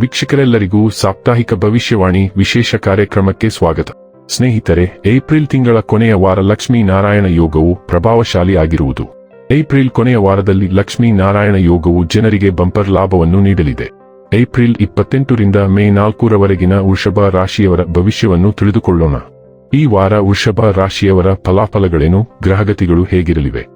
ವೀಕ್ಷಕರೆಲ್ಲರಿಗೂ ಸಾಪ್ತಾಹಿಕ ಭವಿಷ್ಯವಾಣಿ ವಿಶೇಷ ಕಾರ್ಯಕ್ರಮಕ್ಕೆ ಸ್ವಾಗತ. ಸ್ನೇಹಿತರೆ, ಏಪ್ರಿಲ್ ತಿಂಗಳ ಕೊನೆಯ ವಾರ ಲಕ್ಷ್ಮೀ ನಾರಾಯಣ ಯೋಗವು ಪ್ರಭಾವಶಾಲಿ ಆಗಿರುವುದು. ಏಪ್ರಿಲ್ ಕೊನೆಯ ವಾರದಲ್ಲಿ ಲಕ್ಷ್ಮೀ ನಾರಾಯಣ ಯೋಗವು ಜನರಿಗೆ ಬಂಪರ್ ಲಾಭವನ್ನು ನೀಡಲಿದೆ. ಏಪ್ರಿಲ್ ಇಪ್ಪತ್ತೆಂಟರಿಂದ ಮೇ ನಾಲ್ಕರವರೆಗಿನ ವೃಷಭ ರಾಶಿಯವರ ಭವಿಷ್ಯವನ್ನು ತಿಳಿದುಕೊಳ್ಳೋಣ. ಈ ವಾರ ವೃಷಭ ರಾಶಿಯವರ ಫಲಾಫಲಗಳೇನು, ಗ್ರಹಗತಿಗಳು ಹೇಗಿರಲಿವೆ?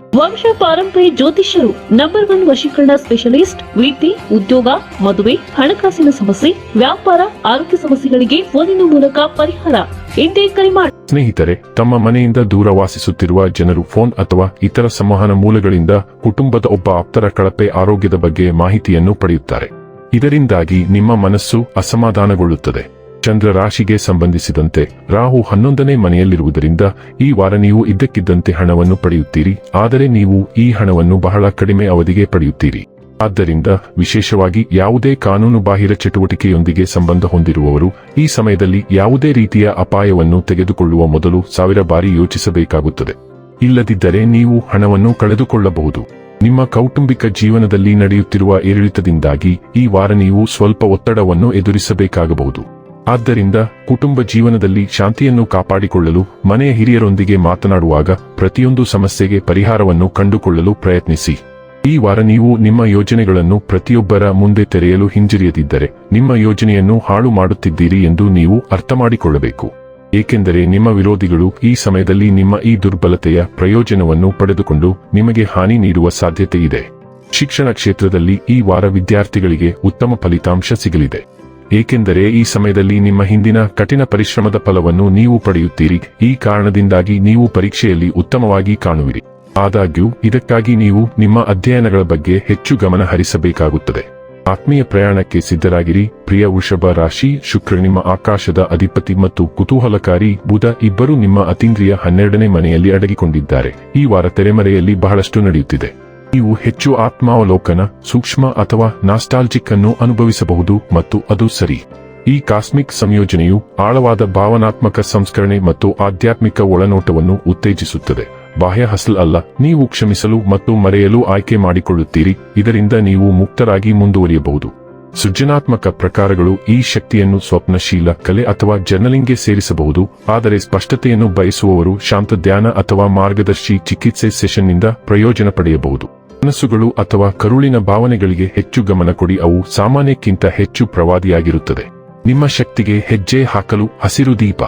ವಂಶ ಪಾರಂಪರ್ಯ ಜ್ಯೋತಿಷ್ಯರು ನಂಬರ್ ಒನ್ ವಶೀಕರಣ ಸ್ಪೆಷಲಿಸ್ಟ್ ವಿದ್ಯೆ ಉದ್ಯೋಗ, ಮದುವೆ, ಹಣಕಾಸಿನ ಸಮಸ್ಯೆ, ವ್ಯಾಪಾರ, ಆರೋಗ್ಯ ಸಮಸ್ಯೆಗಳಿಗೆ ಫೋನಿನ ಮೂಲಕ ಪರಿಹಾರ. ಎಂದೇ ಕರೆ ಮಾಡಿ ಸ್ನೇಹಿತರೆ, ತಮ್ಮ ಮನೆಯಿಂದ ದೂರ ವಾಸಿಸುತ್ತಿರುವ ಜನರು ಫೋನ್ ಅಥವಾ ಇತರ ಸಂವಹನ ಮೂಲಗಳಿಂದ ಕುಟುಂಬದ ಒಬ್ಬ ಆಪ್ತರ ಕಳಪೆ ಆರೋಗ್ಯದ ಬಗ್ಗೆ ಮಾಹಿತಿಯನ್ನು ಪಡೆಯುತ್ತಾರೆ. ಇದರಿಂದಾಗಿ ನಿಮ್ಮ ಮನಸ್ಸು ಅಸಮಾಧಾನಗೊಳ್ಳುತ್ತದೆ. ಚಂದ್ರ ರಾಶಿಗೆ ಸಂಬಂಧಿಸಿದಂತೆ ರಾಹು ಹನ್ನೊಂದನೇ ಮನೆಯಲ್ಲಿರುವುದರಿಂದ ಈ ವಾರ ನೀವು ಇದ್ದಕ್ಕಿದ್ದಂತೆ ಹಣವನ್ನು ಪಡೆಯುತ್ತೀರಿ, ಆದರೆ ನೀವು ಈ ಹಣವನ್ನು ಬಹಳ ಕಡಿಮೆ ಅವಧಿಗೆ ಪಡೆಯುತ್ತೀರಿ. ಆದ್ದರಿಂದ ವಿಶೇಷವಾಗಿ ಯಾವುದೇ ಕಾನೂನು ಬಾಹಿರ ಚಟುವಟಿಕೆಯೊಂದಿಗೆ ಸಂಬಂಧ ಹೊಂದಿರುವವರು ಈ ಸಮಯದಲ್ಲಿ ಯಾವುದೇ ರೀತಿಯ ಅಪಾಯವನ್ನು ತೆಗೆದುಕೊಳ್ಳುವ ಮೊದಲು ಸಾವಿರ ಬಾರಿ ಯೋಚಿಸಬೇಕಾಗುತ್ತದೆ. ಇಲ್ಲದಿದ್ದರೆ ನೀವು ಹಣವನ್ನು ಕಳೆದುಕೊಳ್ಳಬಹುದು. ನಿಮ್ಮ ಕೌಟುಂಬಿಕ ಜೀವನದಲ್ಲಿ ನಡೆಯುತ್ತಿರುವ ಏರಿಳಿತದಿಂದಾಗಿ ಈ ವಾರ ನೀವು ಸ್ವಲ್ಪ ಒತ್ತಡವನ್ನು ಎದುರಿಸಬೇಕಾಗಬಹುದು. ಆದ್ದರಿಂದ ಕುಟುಂಬ ಜೀವನದಲ್ಲಿ ಶಾಂತಿಯನ್ನು ಕಾಪಾಡಿಕೊಳ್ಳಲು ಮನೆಯ ಹಿರಿಯರೊಂದಿಗೆ ಮಾತನಾಡುವಾಗ ಪ್ರತಿಯೊಂದು ಸಮಸ್ಯೆಗೆ ಪರಿಹಾರವನ್ನು ಕಂಡುಕೊಳ್ಳಲು ಪ್ರಯತ್ನಿಸಿ. ಈ ವಾರ ನೀವು ನಿಮ್ಮ ಯೋಜನೆಗಳನ್ನು ಪ್ರತಿಯೊಬ್ಬರ ಮುಂದೆ ತೆರೆಯಲು ಹಿಂಜರಿಯದಿದ್ದರೆ ನಿಮ್ಮ ಯೋಜನೆಯನ್ನು ಹಾಳು ಮಾಡುತ್ತಿದ್ದೀರಿ ಎಂದು ನೀವು ಅರ್ಥ ಮಾಡಿಕೊಳ್ಳಬೇಕು ಏಕೆಂದರೆ ನಿಮ್ಮ ವಿರೋಧಿಗಳು ಈ ಸಮಯದಲ್ಲಿ ನಿಮ್ಮ ಈ ದುರ್ಬಲತೆಯ ಪ್ರಯೋಜನವನ್ನು ಪಡೆದುಕೊಂಡು ನಿಮಗೆ ಹಾನಿ ನೀಡುವ ಸಾಧ್ಯತೆ ಇದೆ ಶಿಕ್ಷಣ ಕ್ಷೇತ್ರದಲ್ಲಿ ಈ ವಾರ ವಿದ್ಯಾರ್ಥಿಗಳಿಗೆ ಉತ್ತಮ ಫಲಿತಾಂಶ ಸಿಗಲಿದೆ. ಏಕೆಂದರೆ ಈ ಸಮಯದಲ್ಲಿ ನಿಮ್ಮ ಹಿಂದಿನ ಕಠಿಣ ಪರಿಶ್ರಮದ ಫಲವನ್ನು ನೀವು ಪಡೆಯುತ್ತೀರಿ. ಈ ಕಾರಣದಿಂದಾಗಿ ನೀವು ಪರೀಕ್ಷೆಯಲ್ಲಿ ಉತ್ತಮವಾಗಿ ಕಾಣುವಿರಿ. ಆದಾಗ್ಯೂ, ಇದಕ್ಕಾಗಿ ನೀವು ನಿಮ್ಮ ಅಧ್ಯಯನಗಳ ಬಗ್ಗೆ ಹೆಚ್ಚು ಗಮನ ಹರಿಸಬೇಕಾಗುತ್ತದೆ. ಆತ್ಮೀಯ ಪ್ರಯಾಣಕ್ಕೆ ಸಿದ್ಧರಾಗಿರಿ. ಪ್ರಿಯ ವೃಷಭ ರಾಶಿ, ಶುಕ್ರ ನಿಮ್ಮ ಆಕಾಶದ ಅಧಿಪತಿ ಮತ್ತು ಕುತೂಹಲಕಾರಿ ಬುಧ ಇಬ್ಬರು ನಿಮ್ಮ ಅತೀಂದ್ರಿಯ ಹನ್ನೆರಡನೇ ಮನೆಯಲ್ಲಿ ಅಡಗಿಕೊಂಡಿದ್ದಾರೆ. ಈ ವಾರ ತೆರೆಮರೆಯಲ್ಲಿ ಬಹಳಷ್ಟು ನಡೆಯುತ್ತಿದೆ. ನೀವು ಹೆಚ್ಚು ಆತ್ಮಾವಲೋಕನ, ಸೂಕ್ಷ್ಮ ಅಥವಾ ನಾಸ್ಟಾಲ್ಜಿಕ್ ಅನ್ನು ಅನುಭವಿಸಬಹುದು ಮತ್ತು ಅದು ಸರಿ. ಈ ಕಾಸ್ಮಿಕ್ ಸಂಯೋಜನೆಯು ಆಳವಾದ ಭಾವನಾತ್ಮಕ ಸಂಸ್ಕರಣೆ ಮತ್ತು ಆಧ್ಯಾತ್ಮಿಕ ಒಳನೋಟವನ್ನು ಉತ್ತೇಜಿಸುತ್ತದೆ. ಬಾಹ್ಯ ಹಸಲ್ ಅಲ್ಲ, ನೀವು ಕ್ಷಮಿಸಲು ಮತ್ತು ಮರೆಯಲು ಆಯ್ಕೆ ಮಾಡಿಕೊಳ್ಳುತ್ತೀರಿ, ಇದರಿಂದ ನೀವು ಮುಕ್ತರಾಗಿ ಮುಂದುವರಿಯಬಹುದು. ಸೃಜನಾತ್ಮಕ ಪ್ರಕಾರಗಳು ಈ ಶಕ್ತಿಯನ್ನು ಸ್ವಪ್ನಶೀಲ ಕಲೆ ಅಥವಾ ಜರ್ನಲಿಂಗ್ಗೆ ಸೇರಿಸಬಹುದು, ಆದರೆ ಸ್ಪಷ್ಟತೆಯನ್ನು ಬಯಸುವವರು ಶಾಂತ ಧ್ಯಾನ ಅಥವಾ ಮಾರ್ಗದರ್ಶಿ ಚಿಕಿತ್ಸೆ ಸೆಷನ್ನಿಂದ ಪ್ರಯೋಜನ ಪಡೆಯಬಹುದು. ಮನಸ್ಸುಗಳು ಅಥವಾ ಕರುಳಿನ ಭಾವನೆಗಳಿಗೆ ಹೆಚ್ಚು ಗಮನ ಕೊಡಿ. ಅವು ಸಾಮಾನ್ಯಕ್ಕಿಂತ ಹೆಚ್ಚು ಪ್ರವಾದಿಯಾಗಿರುತ್ತದೆ. ನಿಮ್ಮ ಶಕ್ತಿಗೆ ಹೆಜ್ಜೆ ಹಾಕಲು ಹಸಿರು ದೀಪ.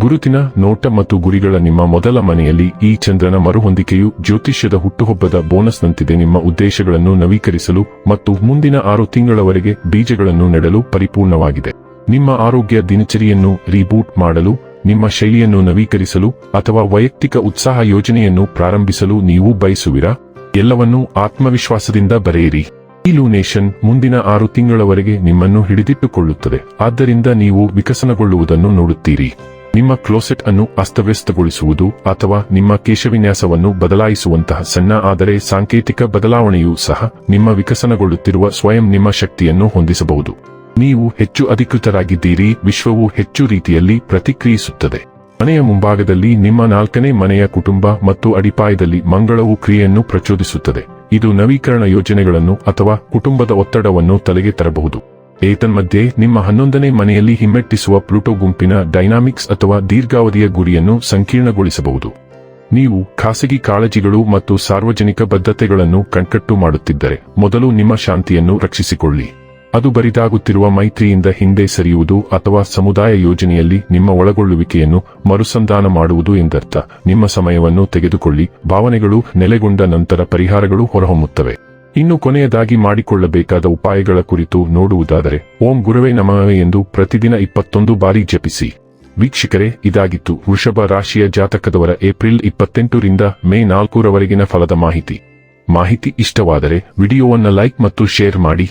ಗುರುತಿನ ನೋಟ ಮತ್ತು ಗುರಿಗಳ ನಿಮ್ಮ ಮೊದಲ ಮನೆಯಲ್ಲಿ ಈ ಚಂದ್ರನ ಮರುಹೊಂದಿಕೆಯು ಜ್ಯೋತಿಷ್ಯದ ಹುಟ್ಟುಹಬ್ಬದ ಬೋನಸ್ನಂತಿದೆ. ನಿಮ್ಮ ಉದ್ದೇಶಗಳನ್ನು ನವೀಕರಿಸಲು ಮತ್ತು ಮುಂದಿನ ಆರು ತಿಂಗಳವರೆಗೆ ಬೀಜಗಳನ್ನು ನೆಡಲು ಪರಿಪೂರ್ಣವಾಗಿದೆ. ನಿಮ್ಮ ಆರೋಗ್ಯ ದಿನಚರಿಯನ್ನು ರೀಬೂಟ್ ಮಾಡಲು, ನಿಮ್ಮ ಶೈಲಿಯನ್ನು ನವೀಕರಿಸಲು ಅಥವಾ ವೈಯಕ್ತಿಕ ಉತ್ಸಾಹ ಯೋಜನೆಯನ್ನು ಪ್ರಾರಂಭಿಸಲು ನೀವು ಬಯಸುವಿರಾ? ಎಲ್ಲವನ್ನೂ ಆತ್ಮವಿಶ್ವಾಸದಿಂದ ಬರೆಯಿರಿ. ಈ ಲೂನೇಷನ್ ಮುಂದಿನ ಆರು ತಿಂಗಳವರೆಗೆ ನಿಮ್ಮನ್ನು ಹಿಡಿದಿಟ್ಟುಕೊಳ್ಳುತ್ತದೆ. ಆದ್ದರಿಂದ ನೀವು ವಿಕಸನಗೊಳ್ಳುವುದನ್ನು ನೋಡುತ್ತೀರಿ. ನಿಮ್ಮ ಕ್ಲೋಸೆಟ್ ಅನ್ನು ಅಸ್ತವ್ಯಸ್ತಗೊಳಿಸುವುದು ಅಥವಾ ನಿಮ್ಮ ಕೇಶವಿನ್ಯಾಸವನ್ನು ಬದಲಾಯಿಸುವಂತಹ ಸಣ್ಣ ಆದರೆ ಸಾಂಕೇತಿಕ ಬದಲಾವಣೆಯೂ ಸಹ ನಿಮ್ಮ ವಿಕಸನಗೊಳ್ಳುತ್ತಿರುವ ಸ್ವಯಂ ನಿಮ್ಮ ಶಕ್ತಿಯನ್ನು ಹೊಂದಿಸಬಹುದು. ನೀವು ಹೆಚ್ಚು ಅಧಿಕೃತರಾಗಿದ್ದೀರಿ, ವಿಶ್ವವು ಹೆಚ್ಚು ರೀತಿಯಲ್ಲಿ ಪ್ರತಿಕ್ರಿಯಿಸುತ್ತದೆ. ಮನೆಯ ಮುಂಭಾಗದಲ್ಲಿ ನಿಮ್ಮ ನಾಲ್ಕನೇ ಮನೆಯ ಕುಟುಂಬ ಮತ್ತು ಅಡಿಪಾಯದಲ್ಲಿ ಮಂಗಳವು ಕ್ರಿಯೆಯನ್ನು ಪ್ರಚೋದಿಸುತ್ತದೆ. ಇದು ನವೀಕರಣ ಯೋಜನೆಗಳನ್ನು ಅಥವಾ ಕುಟುಂಬದ ಒತ್ತಡವನ್ನು ತಲೆಗೆ ತರಬಹುದು. ಏತನ್ಮಧ್ಯೆ, ನಿಮ್ಮ ಹನ್ನೊಂದನೇ ಮನೆಯಲ್ಲಿ ಹಿಮ್ಮೆಟ್ಟಿಸುವ ಪ್ಲೂಟೋ ಗುಂಪಿನ ಡೈನಾಮಿಕ್ಸ್ ಅಥವಾ ದೀರ್ಘಾವಧಿಯ ಗುರಿಯನ್ನು ಸಂಕೀರ್ಣಗೊಳಿಸಬಹುದು. ನೀವು ಖಾಸಗಿ ಕಾಳಜಿಗಳು ಮತ್ತು ಸಾರ್ವಜನಿಕ ಬದ್ಧತೆಗಳನ್ನು ಕಣ್ಕಟ್ಟು ಮಾಡುತ್ತಿದ್ದರೆ, ಮೊದಲು ನಿಮ್ಮ ಶಾಂತಿಯನ್ನು ರಕ್ಷಿಸಿಕೊಳ್ಳಿ. ಅದು ಬರಿದಾಗುತ್ತಿರುವ ಮೈತ್ರಿಯಿಂದ ಹಿಂದೆ ಸರಿಯುವುದು ಅಥವಾ ಸಮುದಾಯ ಯೋಜನೆಯಲ್ಲಿ ನಿಮ್ಮ ಒಳಗೊಳ್ಳುವಿಕೆಯನ್ನು ಮರುಸಂಧಾನ ಮಾಡುವುದು ಎಂದರ್ಥ. ನಿಮ್ಮ ಸಮಯವನ್ನು ತೆಗೆದುಕೊಳ್ಳಿ. ಭಾವನೆಗಳು ನೆಲೆಗೊಂಡ ನಂತರ ಪರಿಹಾರಗಳು ಹೊರಹೊಮ್ಮುತ್ತವೆ. ಇನ್ನು ಕೊನೆಯದಾಗಿ ಮಾಡಿಕೊಳ್ಳಬೇಕಾದ ಉಪಾಯಗಳ ಕುರಿತು ನೋಡುವುದಾದರೆ, ಓಂ ಗುರುವೇ ನಮಃ ಎಂದು ಪ್ರತಿದಿನ ಇಪ್ಪತ್ತೊಂದು ಬಾರಿ ಜಪಿಸಿ. ವೀಕ್ಷಕರೇ, ಇದಾಗಿತ್ತು ವೃಷಭ ರಾಶಿಯ ಜಾತಕದವರ ಏಪ್ರಿಲ್ ಇಪ್ಪತ್ತೆಂಟರಿಂದ ಮೇ ನಾಲ್ಕರವರೆಗಿನ ಫಲದ ಮಾಹಿತಿ. ಮಾಹಿತಿ ಇಷ್ಟವಾದರೆ ವಿಡಿಯೋವನ್ನು ಲೈಕ್ ಮತ್ತು ಶೇರ್ ಮಾಡಿ.